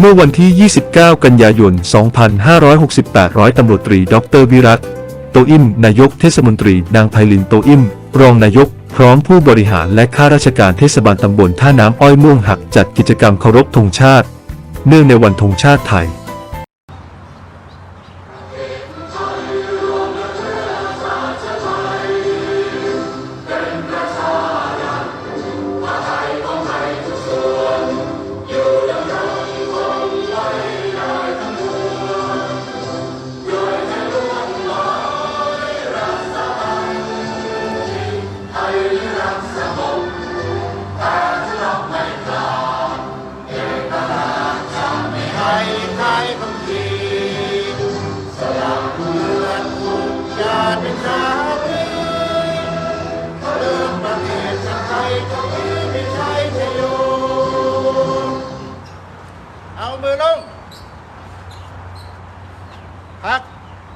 เมื่อวันที่ 29 กันยายน 2568ร้อยตำรวจตรี ดรวิรัตโตอิม นายกเทศมนตรี นางไพลินโตอิม รองนายก พร้อมผู้บริหารและข้าราชการเทศบาลตำบลท่าน้ำอ้อยม่วงหักจัดกิจกรรมเคารพธงชาติ เนื่องในวันธงชาติไทย ไทยไทยบางทีสลับเลือนทุกยาเป็นนาติเริ่มประเทศชาติไทยก็คือไม่ใช่ชโยเอามือลงพัก